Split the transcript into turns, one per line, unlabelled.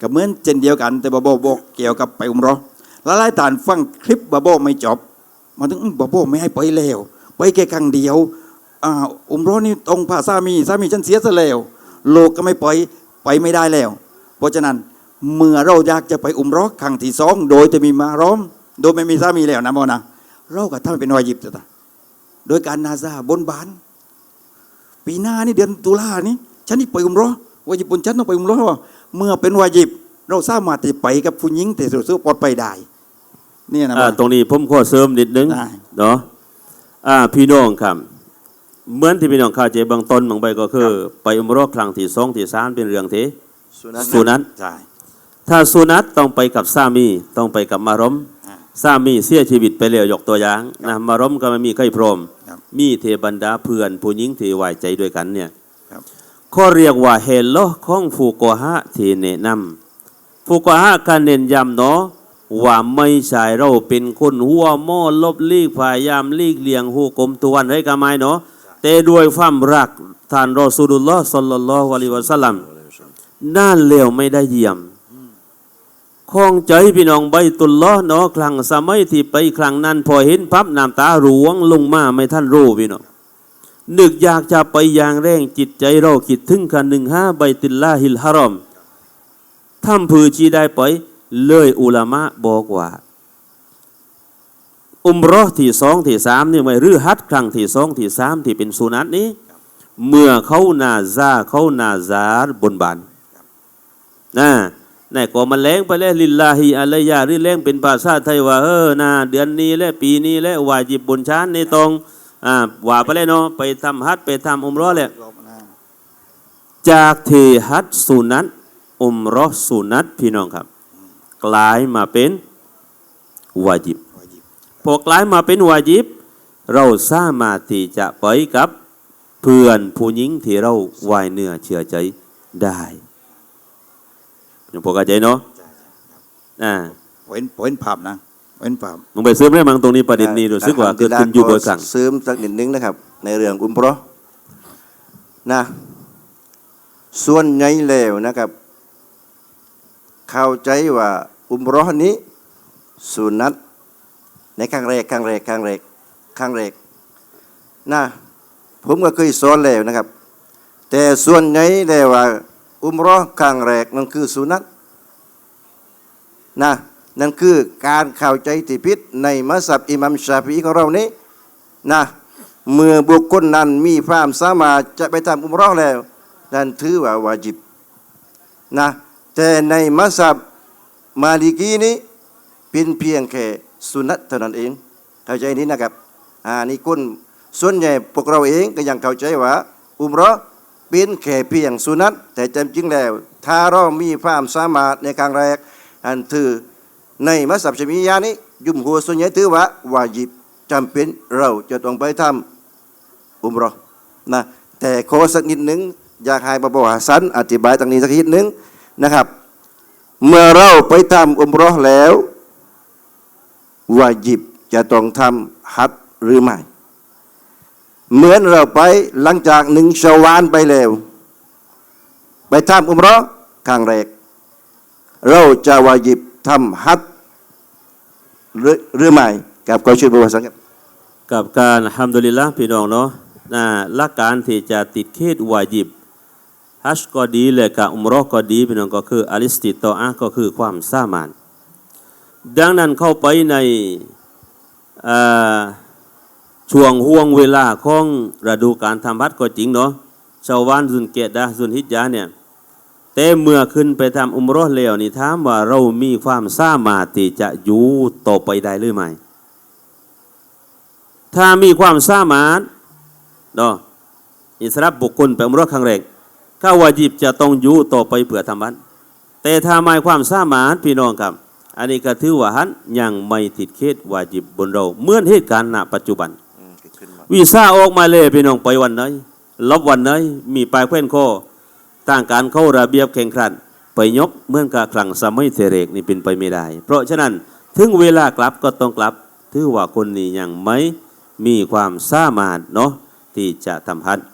ก็เหมือนเช่นเดียวกัน แต่บาโบบอกเกี่ยวกับไปอุมรอล้วหลายท่านฟังคลิปบาโบไม่จบมาถึงบาโบไม่ให้ไปแล้วไปแค่ครั้งเดียวอ่าอุมรอนี่ตรงพาสามีสามีฉันเสียซะแล้วโลกก็ไม่ปล่อยไปไม่ได้แล้ว เพราะฉะนั้นเมื่อเราอยากจะไปอุมรอครั้งที่สองโดยจะมีมาร้อม โดยไม่มีสามีแล้วนะโมนะเราก็ทำให้เป็นวาญิบจะโดยการนาซาบนบาน ปีหน้านี่เดือนตุลานี่ฉันนี่ไปอุมรอวาญิบุญฉันต้องไปอุมรอ เมื่อเป็นวาญิบ เราสามารถจะไปกับผู้หญิงแต่สุดๆปลอดไปได้เนี่ยนะ
อ่าตรงนี้ผมขอเสริมนิดนึง
ได้
เนาะอ่าพี่น้องครับ เหมือนที่พี่น้องเข้าใจเบื้องต้นบางใบก็คือ ไปอุมเราะห์ครั้งที่สองที่สามเป็นเรื่องที่
สุนัข
สุนัต
ใช่
ถ้าสุนัตต้องไปกับสามีต้องไปกับมารม
อ่า
สามีเสียชีวิตไปแล้วยกตัวอย่างนะมารมก็ไม่มีใครพร้อม
ครับ
มีเทบรรดาเพื่อนผู้หญิงที่ไว้ใจด้วยกันเนี่ย
เข้
อเรียกว่าเฮลโลของฟูโกฮะที่แนะนำฟูโกฮะการเน้นย้ำเนาะว่าไม่ใช่เราเป็นคนหัวหม้อลบลีกพยายามลีกเลี่ยงหูกลมตัวนไรก็ไม่เนาะแต่ด้วยความรักท่านรอสูลุลลอฮ์สัลลัลลอฮุอะลัยฮิวะสัลลัมน่าเลวไม่ได้เยี่ยมข้องใจพี่น้องใบตุลล้อฮ์เนาะครั้งสมัยที่ไปครั้งนั้น พอเห็นพับน้ำตาหลวงลงมาไม่ท่านรู้พี่น้อง นึกอยากจะไปอย่างแรงจิตใจเราคิดถึงกันหนึ่งห้าใบติลลาฮิลฮารอมทำพือจีได้ไปเลยอุลามะบอกว่าอุมรอที่สองที่สามนี่ไม่รือฮัดครั้งที่สองที่สามที่เป็นสุนัตนี้ เมื่อเขานาซาเขานาซาร์บนบานนะนายก็มันแรงไปแล้วลิลลาฮิอะลัยาหรือแรงเป็นภาษาไทยว่าเออนะเดือนนี้และปีนี้และวาจิบบนชานในตรง อ่าว่าไปแล้วเนาะไปทำฮัจญ์ไปทำอุมเรอแหละจากเทฮัจญ์สุนัตอุมเรอสุนัตพี่น้องครับ กลายมาเป็นวาจิบ
วาญิบ
พอกลายมาเป็นวาจิบ เราสามารถที่จะไปกับเพื่อนผู้หญิงที่เราไว้เนื้อเชื่อใจได้ยังพอเข้าใจเนาะ
ใช่ใช่ครับ
อ่า
เว้นเว้นภาพนะ เว้นภาพ
มึงไปซื้อไม่มังตรงนี้ประเด็นนี้รู้สึกว่าเกิดขึ้นอยู่บ่อยครั้ง
ซึมสักนิดนึงนะครับ ในเรื่องอุมเราะห์นะ ส่วนใหญ่แล้วนะครับ เข้าใจว่าอุมเราะห์นี้สุนัตในครั้งแรกครั้งแรกครั้งแรกครั้งแรกนะผมก็เคยสอนแล้วนะครับ แต่ส่วนใหญ่แล้วว่า อุมเราะห์ครั้งแรกนั่นคือสุนัตนะ นั่นคือการเข้าใจที่ผิดในมัสยิดอิหมัมชาฟีของเรานี้นะเมื่อบุคคลนั้นมีความสามารถจะไปทำอุมราะห์แล้ว นั่นถือว่าวาจิบนะแต่ในมัสยิดมาลิกีนี้เป็นเพียงแค่สุนัตเท่านั้นเองเข้าใจนี้นะครับอ่านี่คนส่วนใหญ่พวกเราเองก็ยังเข้าใจว่า อุมราะห์เป็นแค่เพียงสุนัตแต่จริงๆแล้ว ถ้าเรามีความสามารถในครั้งแรกอันถือ ในมัสยิดชมียานี้ยุมหัวส่วนใหญ่ถือว่าวาจิบจำเป็นเราจะต้องไปทำอุมรอนะแต่ขอสักนิดหนึ่งอยากให้บาบาสันอธิบายตรงนี้สักนิดหนึ่งนะครับ เมื่อเราไปทำอุมรอแล้ววาจิบจะต้องทำฮัดหรือไม่ เหมือนเราไปหลังจากหนึ่งชาวานไปแล้วไปทำอุมรอครั้งแรก เราจะวาจิบ ทำฮัดหรือหรือไม่กับขอช่วยบริวารสังครับ
กับการฮัมดุลิลละพี่น้องเนาะนะหลักการที่จะติดเขตวาจิบฮัจญ์ก็ดีเลยกับอุมรอก็ดีพี่น้องก็คืออลิสติตออะห์ก็คือความสามารถดังนั้นเข้าไปในช่วงห่วงเวลาของฤดูการทำฮัจญ์ก็จริงเนาะชาววานซุนเกตดะซุนฮิจญาเนี่ย แต่เมื่อขึ้นไปทำอุมเรอแล้วนี่ถามว่าเรามีความสามารถที่จะอยู่ต่อไปได้หรือไม่ ถ้ามีความสามารถเนาะอิสรับบุคคลไปอุมเรอครั้งแรกข้าวาจิบจะต้องอยู่ต่อไปเพื่อทำบัตแต่ถ้าไม่ความสามารถพี่น้องครับ อันนี้ก็ถือว่าหันยังไม่ติดเขตวาจิบบนเราเหมื่อนเหตุการณ์ณปัจจุบัน วีซ่าออกมาเลยพี่น้องไปวันไหนลบวันไหนมีปลายแขวนคอ ต่างการเข้าระเบียบแข่งขันไปยกเมื่อกาครั้งสมัยเทเรกนี่เป็นไปไม่ได้ เพราะฉะนั้นถึงเวลากลับก็ต้องกลับ ถือว่าคนนี้ยังไม่มีความสามารถเนาะที่จะทำฮัจญ์